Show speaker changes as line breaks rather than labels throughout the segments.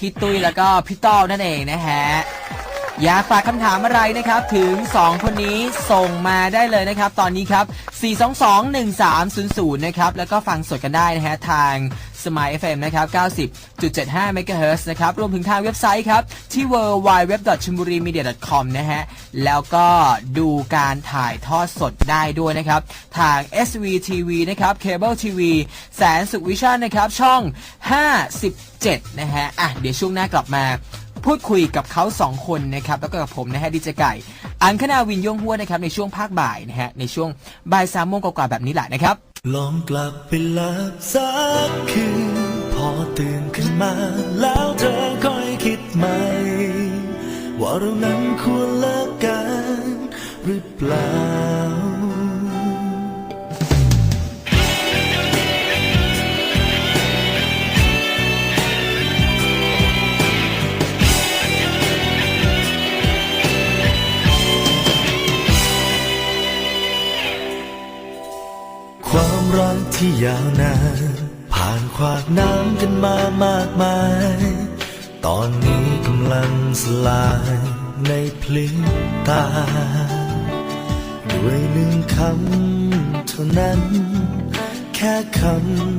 พี่ตุ้ยแล้วก็พี่ต้อนั่นเองนะฮะอยากฝากคำถามอะไรนะครับถึง 2 คนนี้ส่งมาได้เลยนะครับ ตอนนี้ครับ 422-1300 นะครับ แล้วก็ฟังสดกันได้นะฮะทาง Smile FM นะครับ 90.75 MHz นะครับ รวมถึงทางเว็บไซต์ครับ ที่ www.chunburimedia.com นะฮะ แล้วก็ดูการถ่ายทอดสดได้ด้วยนะครับ ทาง SVTV นะครับ Cable TV แสนสุขวิชั่นนะครับ ช่อง 57 นะฮะ อะ เดี๋ยวช่วงหน้ากลับมาพูดคุยกับเขาสองคนนะครับ แล้วก็กับผมนะฮะดีเจไก่ อังคณาวินย่งหัวนะครับ ในช่วงภาคบ่ายนะฮะในช่วงบ่ายสามโมงกว่าๆแบบนี้แหละนะครับ
ลองกลับไปหลับสักคืน พอตื่นขึ้นมา แล้วเธอค่อยคิดใหม่ ว่าเรานั้นควรเลิกกันหรือเปล่า ที่ยาวนาน ผ่านขวากน้ำกันมามากมาย ตอนนี้กำลังสลายในพลิบตา ด้วยหนึ่งคำเท่านั้น แค่ค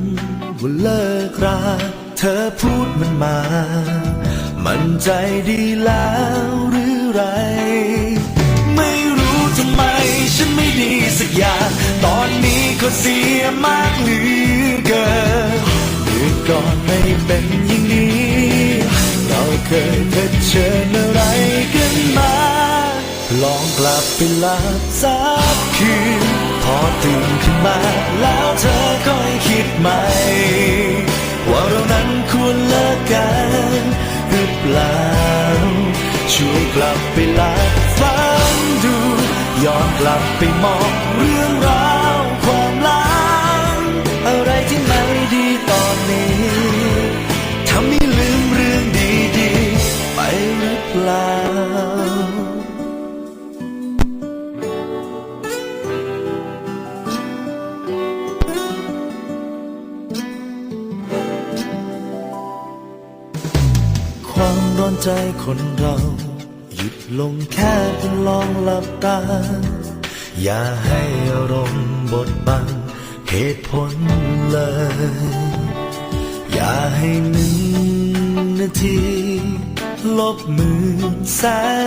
ำว่าเลิกรา เธอพูดมันมา มันใจดีแล้วหรือไร ฉันไม่ดีสักอย่าง ตอนนี้ก็เสียมากเหลือเกินเมื่อก่อนไม่เป็นอย่างนี้ เราเคยเผชิญอะไรกันมา ลองกลับไปหลับสักคืน พอตื่นขึ้นมา แล้วเธอค่อยคิดใหม่ ว่าเรานั้นควรเลิกกันหรือเปล่า ช่วยกลับไปหลับ ลับไปมองเรื่องราวความลังอะไรที่ไม่ดีตอนนี้ทำให้ลืมเรื่องดีๆ ไปหรือเปล่าความร้อนใจคนเรา หยุดลงแค่เพียงลองหลับตา อย่าให้อารมณ์บดบังเหตุผลเลย อย่าให้หนึ่งนาที ลบหมือแส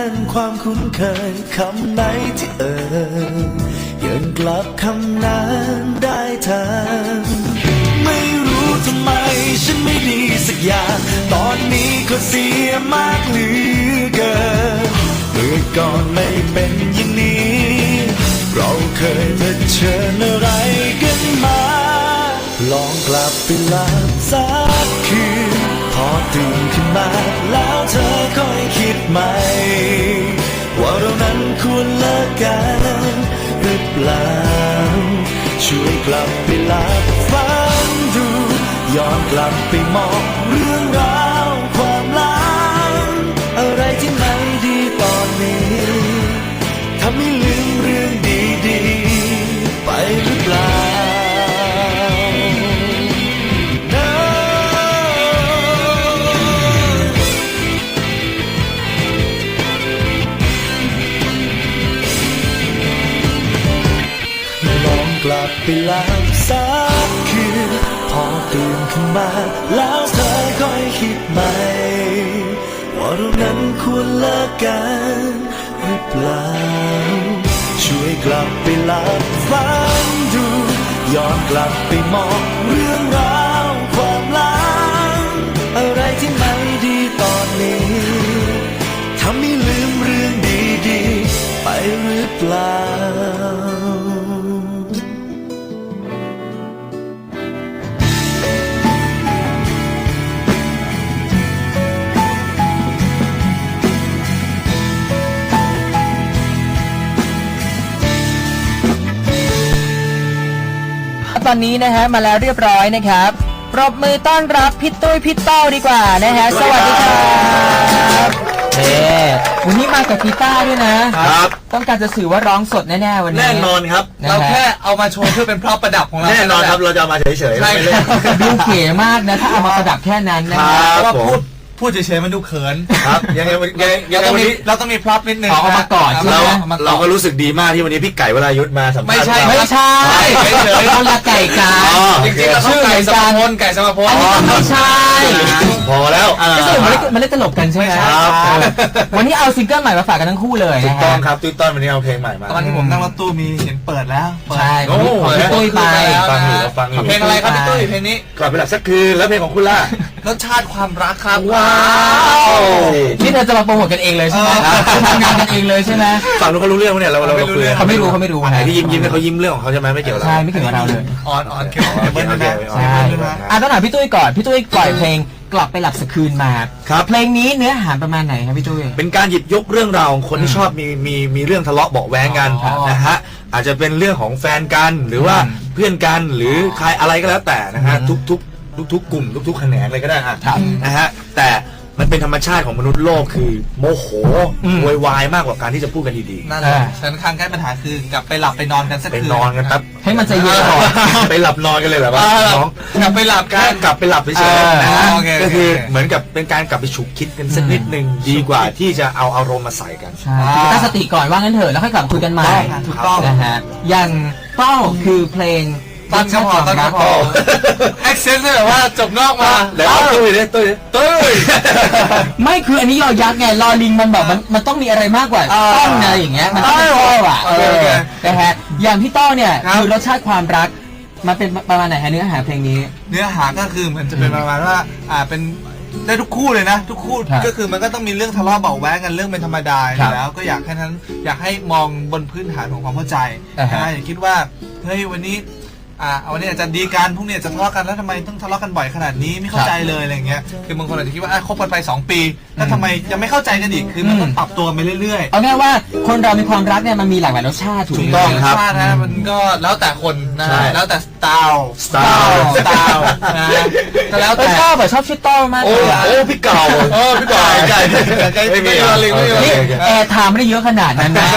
นความคุ้นเคยคำไหนที่เอ่ยยังกลับคำนั้นได้ทันไม่รู้ทำไมฉันไม่ดีสักอย่าง ตอนนี้ก็เสียมากเหลือเกินเมื่อก่อนไม่เป็นอย่างนี้ เราเคยเผชิญอะไรกันมา ลองกลับไปหลับสักคืน พอตื่นขึ้นมา แล้วเธอค่อยคิดใหม่ ว่าเรานั้นควรเลิกกันหรือเปล่า ช่วยกลับไปหลับฝันดูย้อนกลับไปมองเรื่องราวความหลังอะไรที่ไม่ดีตอนนี้ทำให้ กลับไปหลับสักคืนพอตื่นขึ้นมา แล้วเธอค่อยคิดใหม่ ว่าเรานั้นควรเลิกกันหรือเปล่า ช่วยกลับไปหลับฝันดูย้อนกลับไปมองเรื่องราวความหลังอะไรที่ไม่ดีตอนนี้ทำให้ลืมเรื่องดีๆ ไปหรือเปล่า
ตอนนี้นะฮะมาแล้วเรียบร้อยนะครับปรบมือต้อนรับพี่ตุ้ยพี่เต้าดีกว่านะฮะสวัสดีครับเน่วันนี้มากับกีตาร์ด้วยนะ
ครับ
ต้องการจะสื่อว่าร้องสดแน่ๆวันนี้
แน่นอนครับ
นะฮะ
เราแค่เอามาโชว์เพื่อเป็นพร็อพประดับของเรา
แน่นอนครับ เราจะเอามาเฉยๆ
ใช่
ไม่เล่น
ดูเก๋มากนะ ถ้าเอามาประดับแค่นั้นนะ
ค
ฮะ
รับ
เพราะว่า
ผม
พูด พูดเฉยๆมันดูเขิน
ครับยังไงวันยังไงยัง
เรา
ไง
ต้อง
วัน
มี
นี้
เราต้องมีพร็อพนิดนึง
เอาเอามาก่อน
ครับ
ใช่ไหม
เรา
อม
เรา
ก่อน
ก็รู้สึกดีมากที่วันนี้พี่ไก่วรายุทธมาสัมภาษณ์
ไม่ใช่
พวกเรา
ไม่ใช่
ไม่ใช่
คนละไก่กัน
อ๋อ
จริงๆเราต้องไก่สมพลไก่สมพล
อันนี้ก็ไม่ใช่
พอแล้ว
ก็สรุปมันเล่นมันเล่นตลกกันใช่ไหม
ไม่ใช่
ครับ
เออวันนี้เอาซิงเกิลใหม่มาฝากกันทั้งคู่เลย
ถู
นะ
กต้อง
ฮะ
ครับตุ้ยต้อนวันนี้เอาเพลงใหม่มา
ตอนที่ผมนั่งรถตู้มีเห็นเปิดแล้วเปิด
ใช่
โอ้
ของพี่ตุ้ยไป
ฟังอยู่ครับฟังอยู่
เพลงอะไรครับพี่ตุ้ยเพลงนี้
กลับไปหลับสักคืนแล้วเพลงของคุณล่ะ
รสชาติความรักครับ
ว้าว
นี่เธอจะมาโปรโมทกันเองเลยใช่ไหม
เออ
ทำงานกันเองเลยใช่ไหม
ฝั่งนู้นเขารู้เรื่องไหมเนี่ยเราเราเราคุย
เขาไม่รู้เขาไม่รู้
อันไหนที่ยิ้มยิ้มเนี่ยเขายิ้มเรื่องของเขาใช่ไหมไม่เกี่ยวกับเรา
ใช่ไม่เกี่ยวกับเราเลย
ออนออนเค
โอ
เบิ
เค
ล
โอ
นะ
เค
ใช่อะต้องถามพี่ตุ้ยก่อนพี่ตุ้ยปล่อยเพลงกลับไปหลับสักคืนมา
ครับ
เพลงนี้เนื้อหาประมาณไหนครับพี่ตุ้ย
เป็นการหยิบยกเรื่องราวของคนที่ชอบมีมีมีเรื่องทะเลาะเบาะแว้งกัน
อ๋อ
นะฮะอาจจะเป็นเรื่องของแฟนกันหรือว่า
อืม
เพื่อนกันหรือใครอะไรก็แล้วแต่นะฮะ
อืม
ทุกทุก ทุกทุกกลุ่มทุกทุกแขนงเลยก็ได้ฮะ
ครับ
นะฮะแต่มันเป็นธรรมชาติของมนุษย์โลกคือ โมโห
อืม
โวยวายมากกว่าการที่จะพูดกันดี
นั่นแหละฉันข้างแก้ปัญหาคือกลับไปหลับไปนอนกันสัก
ๆ ไป
คืน
นอนกันแป๊บ
ให้มันใจเย็นก่อน
ไปหลับนอนกันเลยเหรอวะ
เออ
น้อง
กลับไปหลับกั
แค่
น
กลับไปหลับเฉ
เอยอ
ๆนะฮะ
โอเคโอเค
ก็คือเหมือนกับเป็นการกลับไปฉุกคิดกันสักนิดนึงดีกว่าที่จะเอาอารมณ์มาใส่กัน
ใช่คือตั้งสติก่อนว่างั้นเถอะแล้วค่อยกลับมาคุยกันใหม่
ถูกต้อง
นะฮะอย่างเป้าคือเพลง
ตอนก็พอตอนก็พอแอคเซนต์แบบว่าจบนอกมา
แล้วเอาตุ้ยดิตุ้ยดิ
ตุ้ย
ไม่คืออันนี้ยอยักษ์ไงรอลิงมันแบบมันมันต้องมีอะไรมากกว่า
อ่า
ต้องนะอย่างเงี้ยมันต้องเป็นโต้อะ
โอเคโอเค
นะฮะอย่างพี่โต้เนี่ย
ครับ
คือรสชาติความรักมันเป็นประมาณไหนฮะเนื้อหาเพลงนี้
เนื้อหาก็คือเหมือนจะเป็นประมาณว่าอ่าเป็นได้ทุกคู่เลยนะ ทุกคู่
ครับ
ก็คือมันก็ต้องมีเรื่องทะเลาะเบาะแว้งกันเรื่องเป็นธรรมดาอ
ครั
ยู่
บ
แล้วก็อยากให้นั้นอยากให้มองบนพื้นฐานของความเข้าใจ
อ่าฮะ
นะอย่าคิดว่าเฮ้ยวันนี้ อ่าวันนี้อาจจะดีกันพรุ่งนี้อาจจะทะเลาะกันแล้วทำไมต้องทะเลาะกันบ่อยขนาดนี้ไม่เข้าใจเลยอะไรเงี้ยคือบางคนอาจจะคิดว่าอะคบกันไปสองปี แล้วทำไมยังไม่เข้าใจกันอีกคือมันต้องปรับตัวไปเรื่อยๆ
เอาง่ายว่าคนเรามีความรักเนี่ยมันมีหลากหลายรสชาติถูก
ถูก
ไหม
ต้องครับ
ชาตินะมันก็แล้วแต่คน นะ
ใช่
แล้วแต่สไตล์
สไตล์
สไตล์นะก็แล้ว
เออ
แต่
ชอบแบบชอบชื่อโต้มาก
โอ้
เลยอะ
โอ้พี่เก่า
เออพี่เก่า
ไก่ไก่ไม่มีเหรอ
ไม่มี
โอเค
นี่
โอเค
แอร์ไทม์ไม่ได้เยอะขนาดนั้นนะ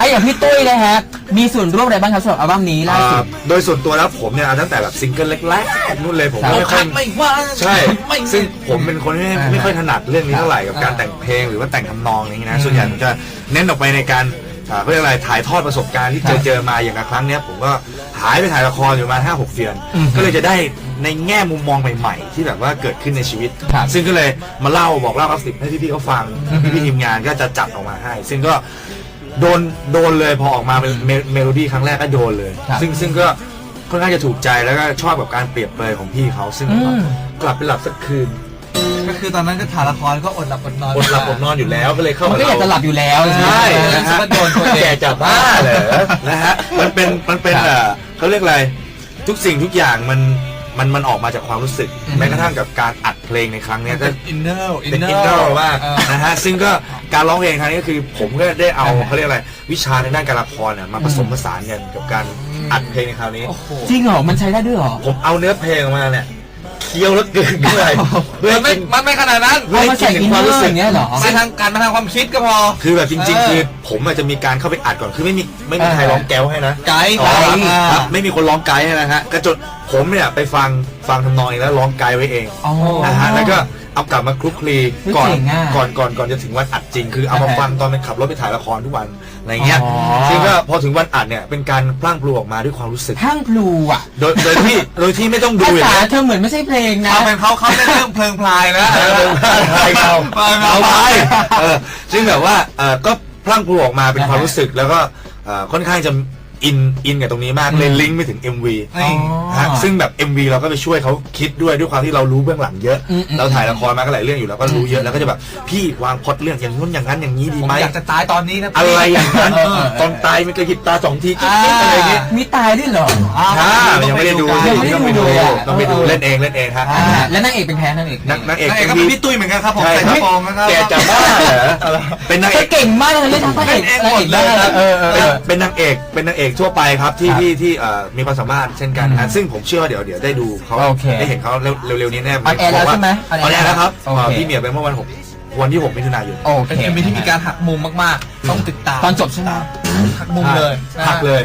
ไอ้อย่างพี่ตุ้ยนะฮะ มีส่วนร่วมอะไรบ้างครับสำหรับอัลบั้มนี้ล่าสุด
อ่าโดยส่วนตัวแล้วผมเนี่ยเอาตั้งแต่แบบซิงเกิลแรกๆนู่นเลยผมก็ไม่ค่อย
ไม่ว่า
ใช่
ไม่
ซึ่งผมเป็นคนที่ไม่
อ่า
ไม่ค่อยถนัดเรื่องนี้เท่าไหร่กับ
อ่า
การแต่งเพลงหรือว่าแต่งทำนองอย่างนี้นะ
อืม
ส่วนใหญ่ผมจะเน้นออกไปในการอ่าเขาเรียกอะไรถ่ายทอดประสบการณ์ที่
ครั
เจอบเจอมาอย่างกับครั้งเนี้ยผมก็ หายไปถ่ายละครอยู่ประมาห้าหกเดือน
อืม
ก็เลยจะได้ในแง่มุมมองใหม่ ๆ ที่แบบว่าเกิดขึ้นในชีวิต
ครับ
ซึ่งก็เลยมาเล่าบอกเล่ากราฟิกให้พี่ๆเขาฟัง
อืม
พี่ๆทีมงานก็จะจัดออกมาให้ ซึ่งก็โดนโดนเลยพอออกมาเป็นเมเมโลดี้ครั้งแรกก็โดนเลย
ครับ
ซึ่งซึ่งก็ค่อนข้างจะถูกใจแล้วก็ชอบกับการเปรียบเปรยของพี่เขาซึ่ง
อืม
กลับไปหลับสักคืน
ก็คือตอนนั้นก็ถ่ายละครก็อดหลับอดนอน
อดหลับอดนอนอยู่แล้วก็เลยเข้า
มั
มาน
ก็อยากจะหลับอยู่แล้ว
ใช่
ไหม
นะฮะ
มันโดนตัวเอง
แกจะบ้าเหรอนะฮะมันเป็นมันเป็น
ครับ
เอ่อ เขาเรียกอะไร ทุกสิ่งทุกอย่างมันมันมันออกมาจากความรู้สึก
อืม
แม้กระทั่งกับการอัดเพลงในครั้งเนี้ยก็
เป็นอินเนอร์
เป็นอินเนอร์มาก
เออ
นะฮะซึ่งก็การร้องเพลงครั้งนี้ก็คือผมก็ได้เอา
อ่าฮะ
เขาเรียกอะไรวิชาในด้านการละครเนี่ยมาผสมผสานกันกับการอัดเพลงในคราวนี้
โอ้โห
จริงเหรอ มันใช้ได้ด้วยเหรอ
ผมเอาเนื้อเพลงออกมาเนี่ย เคี้ยวแล้วเกินด้วยเพื่อ
มันไม่
ให้กิน
มันไม่ขนาดนั้น
เพื่อ
เอา
ให้
มา
กิ
ใส่
นถึ
อิ
ง
น
ความ
เนอ
รู้
ร์
สึ
อกย่างเงี้ยเหรอ
มาทางการมาทางความคิดก็พอ
คือแบบจริง
เออ
ๆ คือผมอาจจะมีการเข้าไปอัดก่อนคือไม่มีไม่มีใครร้องแก้วให้นะ
ไกด์
อ๋อครับ
ไกด์อ่า
ครับไม่มีคนร้องไกด์ให้นะฮะก็จนผมเนี่ยไปฟังฟังทำนองเองแล้วร้องไกด์ไว้เอง
อ๋อ
นะฮะแล้วก็เอากลับมาคลุกคลี
เฮ้ย
ก่อน
เจ๋งอะ
ก่อนก่อนก่อนจะถึงวันอัดจริง คือเอามา
อ่าฮะ
ฟังตอนไปขับรถไปถ่ายละครทุกวัน อะไรเงี้ย
อ๋อ
ซึ่งก็พอถึงวันอัดเนี่ยเป็นการพลั่งพลูออกมาด้วยความรู้สึก
ทั้งพลูอะ
โดยโดยที่โดยที่ไม่ต้องดู
ภา
อย่า
ษาง
เงี้ย
เธอเหมือนไม่ใช่เพลงนะ
เขาเป็นเขาเขาเล่นเรื่องเพลิงพลายนะ
เออพลายเรา
พลาย
เอา
เรา
ไปเออซึ่งแบบว่าเออก็พลั่งพลูออกมาเป็น
อ่าฮะ
ความรู้สึกแล้วก็เอ่อค่อนข้างจะ อินอินกับตรงนี้มากเลย
อืม
ลิงก์ไปถึง MV
นี่
ฮะซึ่งแบบ MV เราก็ไปช่วยเขาคิดด้วยด้วยความที่เรารู้เบื้องหลังเยอะ
อืมอืม
เราถ่ายละครมาก็หลายเรื่องอยู่แล้วก็รู้เยอะแล้วก็จะแบบพี่วางพล็อตเรื่องอย่างนู้นอย่างนั้นอย่างนี้ดี
ผม
ไหม
อยากจะตายตอนนี้นะพี่
อะไรอย่างนั้น
เออเออ
ตอนตายมันกระหยิบตาสองทีจิ๊บ
อ่า
จิ๊บอะไรอย่างงี้
มีตายด้วยเหรอ
อ้าว
อ่ายังไม่ได้ดู
ยังไม่ได้
ต้องไป
ดู
ดู
เลยอะ
ต้องไปดู
เออ
เล่นเองเล่นเองฮะ
อ่าแล้วนางเอกเป็นแพ้นางเอก
นักนางเอก
นางเอกก็
MV
เป็นพี่ตุ้ยเหมือนกันครับผม
ใช่
ใส่กระโปรงนะครับ
แกจะบ้าเหรอเป็นนาง
เธ
เอ
อก เก่งมากเลยเล่นทั้งพระเอก
เป็นเอง
นาง
หม
เอ
ด
ก
เลย
ได้
นะ
เออเออเอ
เป็น
อ
เป็นนางเอกเป็นนางเอกทั่วไปครับที่
ครับ
ที่ที่เอ่อมีความสามารถเช่นกัน
อื
นะ
ม
ซึ่งผมเชื่อว่าเดี๋ยวเดี๋ยวได้ดูเขา
โอเค
ได้เห็นเขาเร็วเร็วๆนี้แน่
ออนแอร์แล้วใช่ไหม
ออนแอร์แล้วครับ
โอเค
เอ่อพี่เหมียวไปเมื่อวันหกวันที่หกมิถุนายน
โอเค
เป็นเอ็มวีที่มีการหักมุมมากๆ ต้องติดตาม
ตอนจบใช่ไหม
หักมุมเลย
หักเลย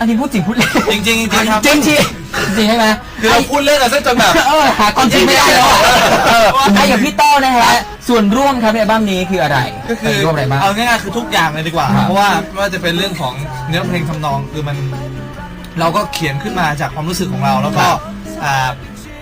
อันนี้พูดจริงพูดเล่น
จริงๆจริงๆครับ
จริงจริง จริงใช่ไหม
คือเราพูดเล่นกันซะจนแบบ
เออหาความจริงไม่ได้แล้วอะเออไอ้อย่างพี่ต้อนะฮะส่วนร่วมครับในอัลบั้มนี้คืออะไร
ก็คือ
ส่วนร่วมอะไรบ้าง
เอาง่ายๆคือทุกอย่างเลยดีกว่า
ครับ
เพราะว่าไม่ว่าจะเป็นเรื่องของเนื้อเพลงทำนองคือมันเราก็เขียนขึ้นมาจากความรู้สึกของเราแล้วก็อ่า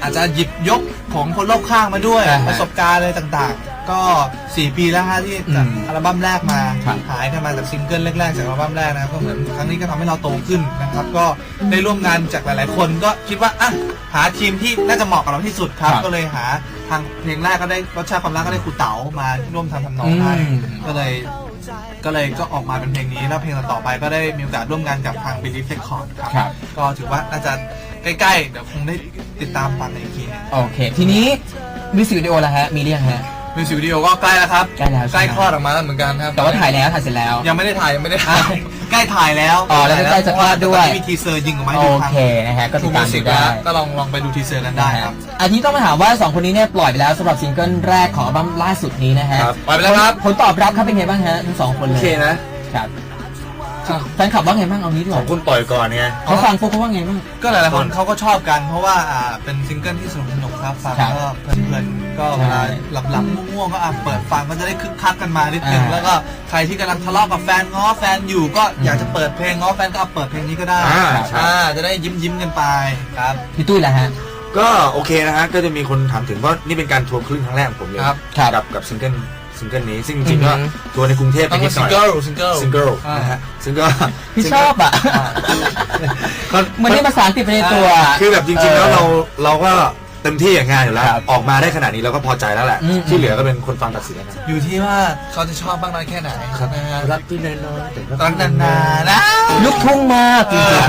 อาจจะหยิบยกของคนรอบข้างมาด้วย
อ่าฮะ
ประสบการณ์อะไรต่างๆ ก็ 4 ปีแล้วฮะที่จาก
อืม
อัลบั้มแรกมา
ครับ
หายกันมาจากซิงเกิลแรกๆจากอัลบั้มแรกนะครับก็เหมือนครั้งนี้ก็ทำให้เราโตขึ้นนะครับ ก็ได้ร่วมงานจากหลาย ๆ คนก็คิดว่าอะหาทีมที่น่าจะเหมาะกับเราที่สุดครับ
ครับ
ก็เลยหาทางเพลงแรกก็ได้รสชาติความรักก็ได้ครูเต๋ามาร่วมทำทำนองให้
อืม
ก็เลย ก็เลยก็ออกมาเป็นเพลงนี้แล้วเพลงต่อๆไปก็ได้มีโอกาสร่วมงานกับทาง Believe Record ครับ
ครับ
ก็ถือว่าน่าจะใกล้ๆ เดี๋ยวคงได้ติดตามฟังในอีกทีหนึง
โอเค ทีนี้มิวสิกวิดีโอละฮะ มีเรียงฮะ
มิวสิกวิดีโอก็ใกล้แล้วครับ
ใกล้แล้วใช่
ใกล้
ไหม
คลอดออกมาแล้วเหมือนกันครับ
แต่ว่าถ่ายแล้วถ่ายเสร็จแล้ว
ยังไม่ได้ถ่ายยังไม่ได้ถ่ายใกล้ถ่ายแล้ว
อ๋อแล้วก็ใกล้จะคลอดด้วย
มีทีเซอร์ยิงออกมาให้
โอ
ดูทาง
เคนะฮะก็ติ
ทู
ด
มิ
ตาม
วสิ
ดู
ก
ได้
ก็ลองลองไปดูทีเซอร์นั้นได้ครับ
อันนี้ต้องมาถามว่า2คนนี้เนี่ยปล่อยไปแล้วสำหรับซิงเกิลแรกของอัลบั้มล่าสุดนี้นะฮะ
ครับ
ปล่อยไปแล้วครับ
ผลตอบรับครับเป็นไงบ้างฮะทั้งสองคนเล
โอยเคนะ
ครับแฟนคลับว่าไงบ้างเอานี้ดีก
ขอ
ว่า
งคุณปล่อยก่อนไง
เขาฟังปุ๊บเขาว่าไงบ้าง
ก็หลายๆคนเขาก็ชอบกันเพราะว่าอ่าเป็นซิงเกิลที่สนุกสนุก ครับฟัง
ครับ
ก็เพลินๆก็เวลา
ใช่
หลับๆง่วงๆก็อะเปิดฟังก็จะได้คึกคักกันมานิดนึง
อ่า
แล้วก็ใครที่กำลังทะเลาะกับแฟนง้อแฟนอยู่ก็อยากจะเปิดเพลงง้อแฟนก็เอาเปิดเพลงนี้ก็ได้
อ่าใช่
อ่าจะได้ยิ้มยิ้มๆกันไปครับ
พี่ตุ้ยแหละฮะ
ก็โอเคนะฮะ ก็จะมีคนถามถึงว่านี่เป็นการทัวร์ครึ่งครั้งแรกของผมเลย
ครับ
ครับ
กับกับซิงเกิลซิงเกิลนี้ ซึ่งจริงๆก็
อือฮึ
ทัวร์ในกรุงเทพไป
ต้อง
นิ
เป็
ด
น
ห
ซิ
น่
ง
อย
เกิลซิงเกิล
ซิงเกิล
อ่าน
นะฮะซึ่งก็
พี่ชอบอะ
ก็
เหมันได้ภาษาอังกฤษไปในตัว
คือแบบจริงๆแล้ว
เออ
เราเราก็ เต็มที่อย่างงานอยู่แล้ว
ครับ
ออกมาได้ขนาดนี้เราก็พอใจแล้วแหละ
อืม
ที่เหลือก็เป็นคนฟังตัดสินแล้วนะ
อยู่ที่ว่าเขาจะชอบบ้างน้อยแค่ไหน
ครับ
นะฮะ
รักที่น้อยๆแต่ก็
ตอนนานๆนะ
ลูกทุ่งมาก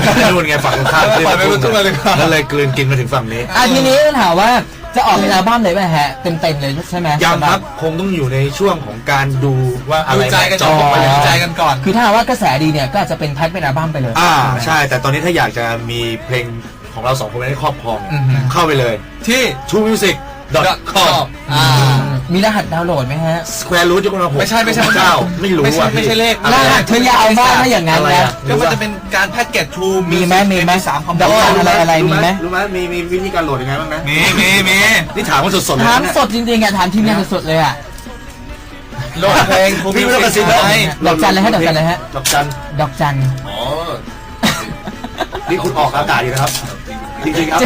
จริงๆ
นู่นไงฝั่งตรงข้าม
เออปล่อยไปลูกทุ่งเลยดีกว่า
แล้วเลยกลืนกินมาถึงฝั่งนี้
อะทีนี้ต้องถามว่าจะออกเป็นอัลบั้มเลยไหมฮะ เต็มๆเลยใช่ไหม
ยังครับคงต้องอยู่ในช่วงของการดูว่าอะ
ดู
ไร
ใจกัน
จ
ก่
อ
อน
ไป
ดูใจกันก่อน
คือถ้าหากว่ากระแสดีเนี่ยก็อาจจะเป็นแพ็คเป็นอัลบั้มไปเลย
อ่าใช่ แต่ตอนนี้ถ้าอยากจะมีเพลง ของเราสองคนไม่ได้ครอบครอง
อือฮึ
เข้าไปเลย
ที่
ทูมิวสิก com
อ่า
มีรหัสดาวน์โหลดไหมฮะ
square root ยกกำลังหก
ไม่ใช่ไม่ใช่
เก้าไม่รู้
ไม่ใช่
อะ
ไม่ใช่เลข
อะ
ร
ไร
หัส
อะ
เธอยาวมากถ้าอย่างนั้น
อะไร
นะ
อะ
ก็มันจะเป็นการแพ็กเกจทู
มีไหมมีไหม
สามคอมโบ
ดอกจันอะไรอะไร
รู้
มีไหม
รู้ไหมมีมีวิธีการโหลดยังไงบ้างนะ
มีมีมี
นี่ถามมาสดๆเลย
ถาม
นะเนี่ย
สดจริงๆอะถามทีมงานสดๆเลยอะ
โหลดเพลงทู
พี่ไม่ต้องกระซิบ
ไนะ
ดอกจันเลยฮะดอกจันเลยฮะ
ดอกจัน
ดอกจัน
อ๋อ นี่คุณออกอากาศอยู่นะครับ จริงๆครับ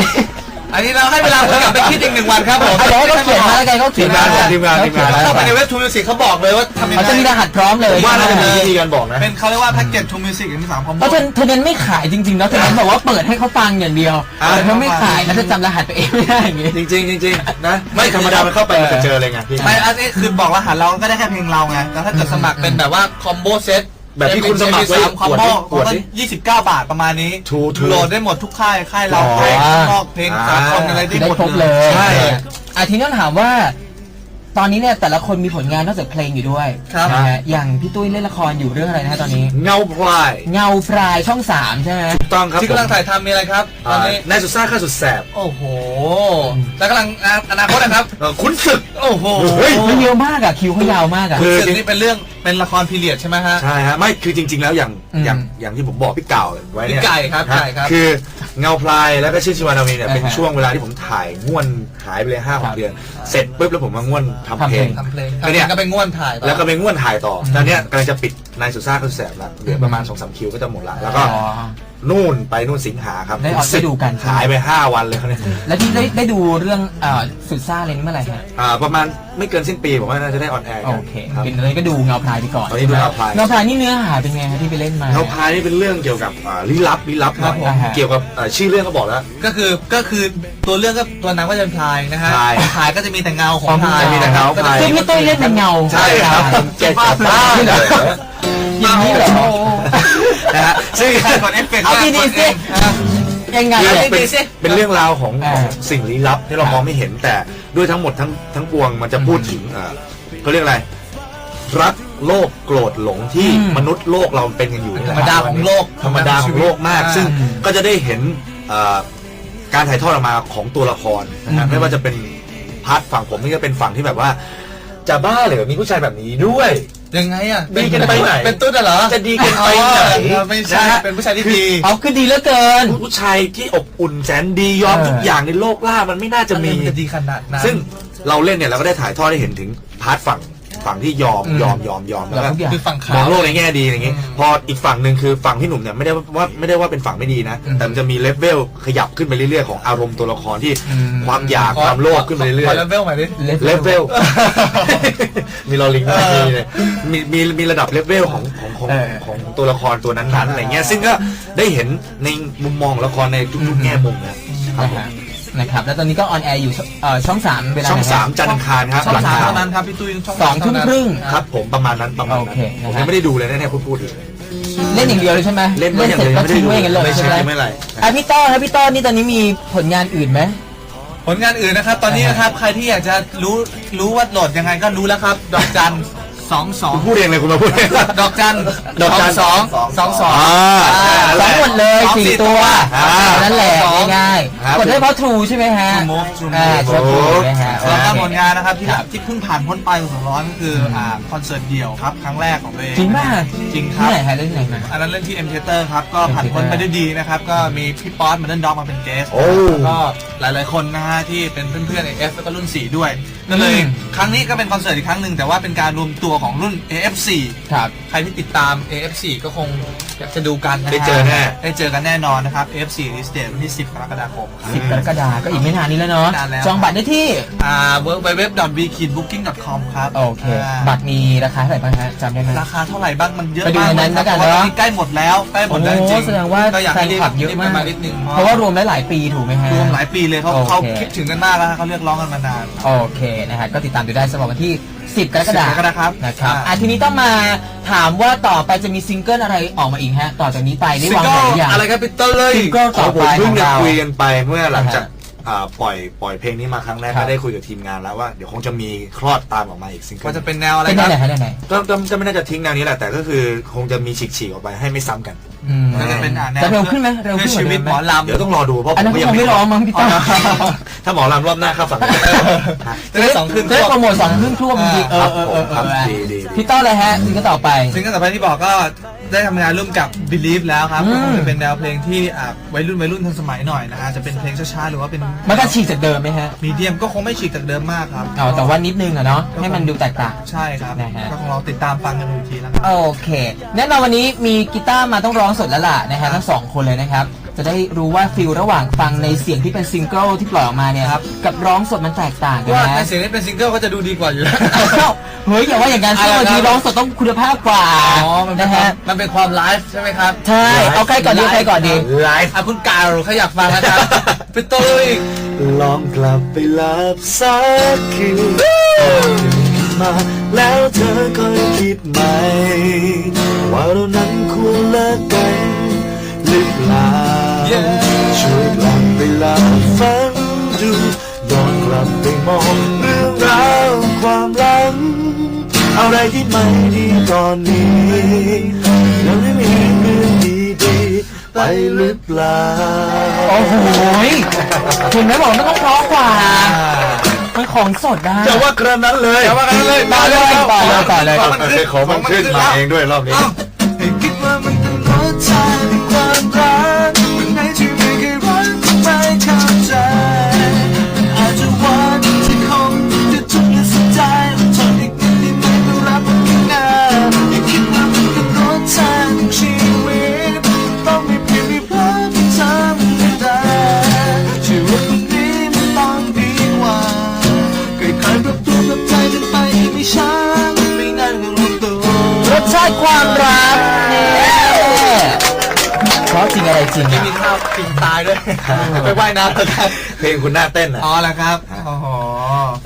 อันนี้เราให้เวลาคุณกลับไปคิดอีกหนึ่งวันครับผม
อะเดี๋ยวให้เขาเขียนมาแล้วกันเขาเขียนมา
ทีมงานทีมงาน
เข้าไปในเว็บทูมิวสิกเขาบอกเลยว่าทำยัง
เขาจะมี
ไง
รหัสพร้อมเลย
ผมว่าน่าจะมีวิธีการบอกนะ
เป็นเขาเรียกว่าแพ็กเกจทูมิวสิกมีสามคอมโบ
เพราะฉะนั้นเธอเน้นไม่ขายจริงๆเนาะเธอเน้นบอกว่าเปิดให้เขาฟังอย่างเดียว
อ่า
แต่เธอไม่ขายแล้วเธอจำรหัสตัวเองไม่ได้อย่างงี้
จริงๆจริงๆนะไม่ธรรมดามันเข้าไปมันจะเจอเลยไงพี่
ไม่อันนี้คือบอกรหัสเราก็ได้แค่เพลงเราไง แต่ถ้าเกิดสมัครเป็นแบบว่าคอมโบเซต
แบบที่คุณสมัครไว้
สามคอมโบ
ขวดดิ
ยี่สิบเก้าบาทประมาณนี้
ถูกถูก
โหลดได้หมดทุกค่าย ค่ายเรา
อ๋อ
เพลงข้างนอกเพลงสากลอะไร
คือ
ได้
ได้
หมด
ครบเลย
ใช่
อาทีนี้ต้องถามว่า ตอนนี้เนี่ยแต่ละคนมีผลงานนอกจากเพลงอยู่ด้วย
ครับ
นะฮะอย่างพี่ตุ้ยเล่นละครอยู่เรื่องอะไรนะฮะตอนนี้
เงาพลาย
เงาพรายช่องสามใช่ไหม
ถูกต้องครับ
ที่กำลังถ่ายทำมีอะไรครับ ตอนนี้
นายสุดซ่าข้าสุดแสบ
โอ้โห แล้วกำลังอะอนาคตนะครับ
เอ่อคุณศึก
โอ้โห
เฮ้ย
มันเยอะมากอะคิวเขายาวมากอะ
คือ
ซึ่งนี่เป็นเรื่องเป็นละครพีเรียดใช่ไหมฮะ
ใช่ฮะไม่คือจริง ๆ แล้วอย่าง
อืม
อย่างอย่างที่ผมบอกพี่เก่าไว้เนี่ย
พี่ไก่ครับ
ฮะ
ไก่ครับ
คือเงาพลายแล้วก็ชื่อชิวานาวีเนี่ย
อ่าฮะ
เป็นช่วงเวลาที่ผมถ่ายง่วนหายไปเลยห้าห
ครั
ก
บ
เดือนเสร็จปุ๊บแล้วผมมาง่วนทำ
ทำ
เพ
เพ
ล
ล
ง
ง
ทำเพลง
ก็เนี่ย
ก็ไปง่วนถ่ายต่อ
แล้วก็ไปง่วนถ่ายต่อตอนเนี้ยกำลังจะปิดนายสุดซ่าข้าสุดแสบแล้วเหลือประมาณสองสามคิวก็จะหมดละแล้วก็
อ๋อ
นู่นไปนู่นสิงหาครับ
ได้ออกได้ดูกันใช่ไหม
หายไปห้าวันเลยเขาเนี่ย
แล้วที่ได้ได้ดูเรื่องเอ่อสุดซ่าเลยนี่เมื่อไหร่ฮะ
อ่าประมาณไม่เกินสิ้นปีผมว่าน่าจะได้ออนแอร์กัน
โอเค
ครับ
เป็นเลยก็ดูเงาพรายไปก่อน
ตอนนี้ดูเงาพราย
เงาพรายนี่เนื้อหาเป็นไงฮะที่ไปเล่นมา
เงาพลายนี่เป็นเรื่องเกี่ยวกับอ่าลี้ลับลี้ลับหน่อย
ครับผม
เกี่ยวกับอ่าชื่อเรื่องก็บอกแล้ว
ก็คือก็คือตัวเรื่องก็ตัวนางก็จะเป็นพลายนะฮะ
พลาย
พลายก็จะมีแต่เงาของ
ของ
พลาย
จะมีแต่เงาพลาย
ซึ่งพี่ตุ้ยเล่นเป็นเงา
ใช่ครับผมเจ็ดกับบ้าเลย
อย่างนี้เหรอ
นะฮะซึ่ง
กดเอฟเฟกต์
เอาดีๆสิยังไง
คือ
อะ
เป็นเป็นเรื่องราวของ
อ่า
ของสิ่งลี้ลับที่เรามองไม่เห็นแต่ด้วยทั้งหมดทั้งทั้งปวงมันจะพูดถึงอ่าเขาเรียกอะไร รักโลภโกรธหลงที่
อืม
มนุษย์โลกเราเป็นกันอยู่นี่แห
ธร
ละ
รมดาของโลก
ธรรมดาของโลกมาก
อ่า
ซึ่งก็จะได้เห็นอ่าการถ่ายทอดออกมาของตัวละครนะฮะ
อืม
ไม่ว่าจะเป็นพาร์ทฝั่งผมนี่ก็เป็นฝั่งที่แบบว่า จะบ้าเลยมีผู้ชายแบบนี้ด้วย
ยังไงอะ
ดีกันไปไหน
เป็นตุ๊ดอะเหรอ
จะดีกันไปไหน
อ๋อไม่ใช่
นะฮะ
เป็นผู้ชายที่ดี
เอาคือดีเหลือเกิน
ผู้ชายที่อบอุ่นแสนดียอม
เออ
ทุกอย่างในโลกล่ามันไม่น่าจะมี
อะไรนจะดีขนาดนั้น
ซึ่งเราเล่นเนี่ยเราก็ได้ถ่ายทอดให้เห็นถึงพาร์ทฝั่ง ฝั่งที่ยอม
อืม
ยอมยอมยอม
ยอม
แล้วก็
ทุกอย่าง
คือฝั่งขาม
อง
ว
โลกในแง่ดีอย่างงี้
อืม
พออีกฝั่งหนึ่งคือฝั่งพี่หนุ่มเนี่ยไม่ได้ว่าไม่ได้ว่าเป็นฝั่งไม่ดีนะ
อืม
แต่มันจะมีเลเวลขยับขึ้นไปเรื่อยๆของอารมณ์ตัวละครที่
อืม
ความอยากความโลภขึ้นไปเรื่
ข
อ
อยเลเวลใหม่ดิ
ๆเลเวล มีลอลิงด้วยมีเลยมีมีมีระดับเลเวลของของของ
เออ
ของตัวละครตัวนั้นๆอะไรเงี้ย ซึ่งก็ได้เห็นในมุมมองละครในทุกๆแง่มุมนะครับ
นะฮะ นะครับแล้วตอนนี้ก็ออนแอร์อยู่เอ่อช่องสามเวลา
ช่อง
ไหนฮะ
สามจันทร์อังคารครับ
ช่อง
หลัง
สาม
ข่าว
เท่านั้นครับพี่ตุ้ยช่อง
สองทุ่ม
เท่านั้น
ครึ่ง
ครับผมประมาณนั้นประมาณ
โอ
นั้น
เคนะฮะ
ผมยังไม่ได้ดูเลยนะเนี่ยพูดพูดอยู่
เล่นอย่างเดียวเลยใช่ไหม
เล่นไม่
เสร็จ
ยัง
ก็
ไม่ได้
ทิ้ง
ดู
ไว้อย่างนั้นเลย
ไม่
ใช่
ใช่
ไหม
ไม่อะไร
อะพี่ต้อครับพี่ต้อนี่ตอนนี้มีผลงานอื่นไหม
ผลงานอื่นนะครับ ตอนนี้นะครับ ใครที่อยากจะรู้รู้ว่าโหลดยังไงก็รู้แล้วครับ ดอกจัน สองสอง
คุณพูดเองเลยคุณมาพูดเอง
ดอกจัน
ดอกจัน
สองสองสอง
อ่า
สองหมดเลย
สอง
สี่
สี่
ตัว
อ่า
นั่นแหละ
สอง
ง่าย
ครับ
ๆกดได้เพราะ True ใช่ไหมฮะ
True Move True
อ่า
Move
True Move นะฮะ
แล้วก็
โอเค
ผลงานนะครับที่
ครับ
ที่เพิ่งผ่านพ้นไปสองร้อนก็คืออ่าคอนเสิร์ตเดี่ยวครับ ครั้งแรกของตัวเอง
จริงป่ะ
จริงค
ที่
รับ
ไหนฮะเล่นที่ไหนมา
อันนั้นเล่นที่ M Theater ครับ ก็ผ่านพ้นไปด้วยดีนะครับ ก็มีพี่ป๊อตมาเดินด็อกมาเป็นเกส
โอ้
แล้วก็หลายๆคนนะฮะที่เป็นเพื่อนๆ AF แล้วก็รุ่น4ด้วยก็เลย
อืม
ครั้งนี้ก็เป็นคอนเสิร์ตอีกครั้งหนึ่งแต่ว่าเป็นการรวมตัวของรุ่น AF4
ครับ
ใครที่ติดตาม AF4 ก็คงอยาก จะดูกันนะฮะ
ได้เจอแน่
ได้เจอกันแน่นอนนะครับ AF4 รีสเตทวันที่ 10 กรกฎาคมครับ
สิบกรกฎาคมก็อีกไม่นานนี้แล้วเนาะ
นานแล้ว
จองบัตรได้ที่
อ่า www.vkidbooking.com ครับ
โอเค
อ่า
บัตรมีราคาเท่าไหร่บ้างฮะจำได้ไหม
ราคาเท่าไหร่บ้างมันเยอะ
ไปดู
มาก
ในนั้นแล้วกัน
เพราะว่า
เนอะ
ตอนนี้ใกล้หมดแล้วใกล้หมดแล้วจริง
แสดงว่า
ก็อยาก
แฟ
ให้
น
รีบ
คลับเยอะ
รีบ
มาก
มานิดนึง
เพราะว่ารวมได้หลายปีถูกไหมฮะ
รวมหลายปีเลยเขา
โอเค
เขาคิดถึงกันมากแล้วเขาเรียกร้องกันมานาน
โอเคนะฮะก็ติดตามดูได้สำหรับวันที่ 10 กรกฎาค
10
ม
กรกฎาคมครับ
นะครับ
อ่า
อะทีนี้ต้องมาถามว่าต่อไปจะมีซิงเกิลอะไรออกมาอีกฮะ ต่อจากนี้ไปได้
ซิง
วาง
เกิ
แผ
ล
นหรือยัง
อะไรครับพี่ต้นเลย
ซิงเกิล
ข
ต่
อ
อง
ผ
ไป
มเพิ่
ข
ง
อง
จะ
เรา
คุยกันไปเมื่อหลังจาก
อ่าฮะ
อ่าปล่อยปล่อยเพลงนี้มาครั้งแรก
ครับ
ก็ได้คุยกับทีมงานแล้วว่าเดี๋ยวคงจะมีคลอดตามออกมาอีกซิงเกิ
ว่า
ล
จะเป็นแนวอะไร
เป็น
ค
แน
รั
ว
บ
ไหนฮะแนวไหน
ก็ก็ก็ไม่น่าจะทิ้งแนวนี้แหละแต่ก็คือคงจะมีฉีกๆออกไปให้ไม่ซ้ำกัน
อืม
น่าจะเป็นอ่าแนว
จะเร็วขึ้นไหมเร็วขึ้น
เพื่อชีวิตหมอลำ
เดี๋ยวต้องรอดูเพราะผ
อัน
ม
นั้น
ก็
ก็
ยั
ค
ง
งไม่ร้องมั้งพี่ต้อ
ถ้าหมอลำรอบหน้าเข้าฝั่ง
จะได้สองคืน
จะได้โปรโมทสองครึ่งทั่วจริงๆเอ
ครั
อบเออเออ
ผมครับ
เออ
ดีดีดี
พี่ต้อเลยฮะซิงเกิลต่อไป
ซิงเกิลต่อไปที่บอกก็ ได้ทำงานร่วมกับ Believe แล้วครับ
อืม
ก็คงจะเป็นแนวเพลงที่อ่าวัยรุ่นวัยรุ่นทันสมัยหน่อยนะฮะจะเป็นเพลงช้าๆหรือว่าเป็น
มันก็ฉีกจากเดิมไหมฮะ
มีเดียมก็คงไม่ฉีกจากเดิมมากครับ
เอาแต่ว่านิดนึงอะเนาะให้มันดูแตกต่าง
ใช่ครับ
นะฮะ
ก็คงเราติดตามฟังกันดูอีกทีแล้วกัน
โอเคแน่นอนวันนี้มีกีตาร์มาต้องร้องสดแล้วล่ะนะฮะทั้งสองคนเลยนะครับ จะได้รู้ว่าฟิลระหว่างฟังในเสียงที่เป็นซิงเกิลที่ปล่อยออกมาเนี่ย
ครับ
กับร้องสดมันแตกต่างกัน
ว่า
นะ
ในเสียงนี้เป็นซิงเกิลก็จะดูดีกว่าอยู่แล้ว
อ้าวเฮ้ยอย่าว่าอย่างนั้นซิ
อะไรครับ
บางทีร้องสดต้องคุณภาพกว่า
อ๋อ มันเป็น
นะ
ควา
ฮะ
มมันเป็นความไลฟ์ใช่ไหมครับ
ใช่เอาใครก่อนดีเอาใครก่อนดี
ไลฟ์
อะคุณกาวเขาอยากฟังนะครับ พี่ตุ้ย
ลองกลับไปหลับสักคืนตื่นมาแล้วเธอก็คิดใหม่ว่าเรานั้นควรเลิกกันหรือเปล่าช่ วยกลับไปหลับฝันดูย้อนกลับไปมองเรื่องราวความหลัง อะไรที่ไม่ดีตอนนี้ยังไม่มีเรื่องดีๆไปหรือเปล่า
โอ้โหเห็นไหมบอกมันต้องเพราะกว่ามันของสดได้
จะว่ากระนั้นเลย
จะว่ากันเลย
ต่อเลยต่อเลยต่อเลย
ขอมันขึ้นของมันขึ้นมาเองด้วยรอบนี้
ให้คิ
ตายด้วย ไปว่ายน้ำแล้วกัน
เพลงคุณหน้าเต้นอะ
อ๋อแล้วครับโอ้โห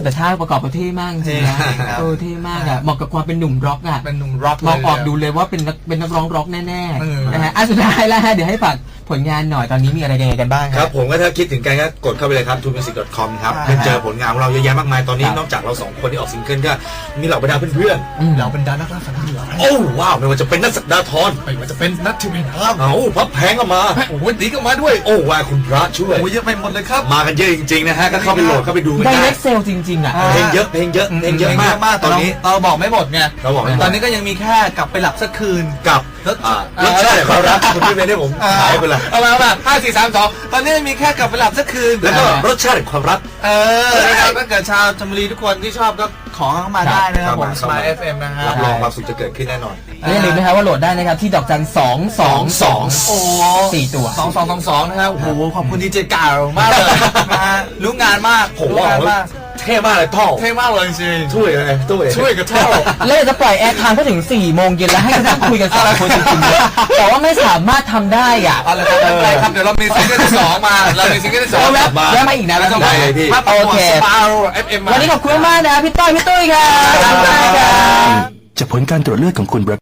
แต่ท่าประกอบก็เท่มากจริงๆนะ
เท่ครับ
เออเท่มากอะเหมาะกับความเป็นหนุ่มร็อกอะ
เป็นหนุ่มร็อก
มองออกดูเลยว่าเป็นนักเป็นนักร้องร็อกแน่
เออ
ๆนะฮะอะสุดท้ายแล้วฮะเดี๋ยวให้ฝากผลงานหน่อยตอนนี้มีอะไรยังไงกันบ้าง
ครับ ผมก็ถ้าคิดถึงกันก็กดเข้าไปเลยครับ t o m u s i c c o m ครับ
อ่า
เป็นเจอผลงานของเราเยอะแยะมากมายตอนนี้
ครับ
นอกจากเราสองคนที่ออกซิงเกิลก็มีเหล่าบรรดาเพื่อน
อืม
เราเป็นดานักล่าฝันเหลือ
ๆ โอ้ว้าวไม่ว่าจะเป็นนักสักดาทร
ไม่ว่าจะเป็นนัททิวินครับ
เอาพับแพงก็มา
โอ้โหดีก็มาด้วย
โอ้ว่าคุณพระช่วย
โอ้ยเยอะไปหมดเลยครับ
มากันเยอะจริงๆนะฮะก็เข้าไปโหลดเข้าไปดูกัน
ได
ได้
เรกเซลจริงๆอะ
อ่า
เพลงเยอะเพลงเยอะเพลงเยอะมาก
มาก
ตอนนี้
เราบอกไม่หมดไง
เราบอกไม่หมด
ตอนนี้ก็ยังมีแค่กลับไปหลับสักคืน
กับ
แล้ว
อ่ารสชาติแห่งความรักคุณพี่เมย์ได้ผมขายไปละ
เอามาเอามาห้าสี่สามสองตอนนี้มีแค่กลับไปหลับสักคืน
แล้วก็รสชาติแห่งความรัก
เออนะครับถ้าเกิดชาวชลบุรีทุกคนที่ชอบก็ขอเข้ามาได้นะครับผม
เข้ามา
Smile FM นะฮะ
รับรองความสุขจะเกิดขึ้นแน่นอน
และอย่าลืมนะครับว่าโหลดได้นะครับที่ดอกจันสองสองสอง
โอ้
สี่ตัว
สองสองสองสองนะฮะโอ้โหขอบคุณดีเจกาวมากเลยนะฮะรู้งานมาก
ผม
รู้
ว่างา
นมาก
เท่มากเลยท่อ
เท่มากเลยจริง
ช่วยอะไรช่วย
ๆช่วยกับเท่า
แล้วจะปล่อยแอร์ไทม์ก็ถึง4ี่โมงเย็นแล้วให้นั่งคุยกันสองคนจริงๆเลยแต่ว่าไม่สามารถทำได้อะ
เอาละครับไม่เป็นไรครับเดี๋ยวเรามีซิงเกิลที่สองมาเรามีซิงเกิลที่สอง
เอาแวะแวะมาอีกนะ
แล้วจะ
ได้เลยพี่
มาประก
โอ
วด
เค
สปาร์เอฟเอ็ม
วันนี้ขอบคุณมากนะพี่ต้อยพี่ตุ้ยครับขอบคุณมากครับ
จากผลการตรวจเลือดของคุณ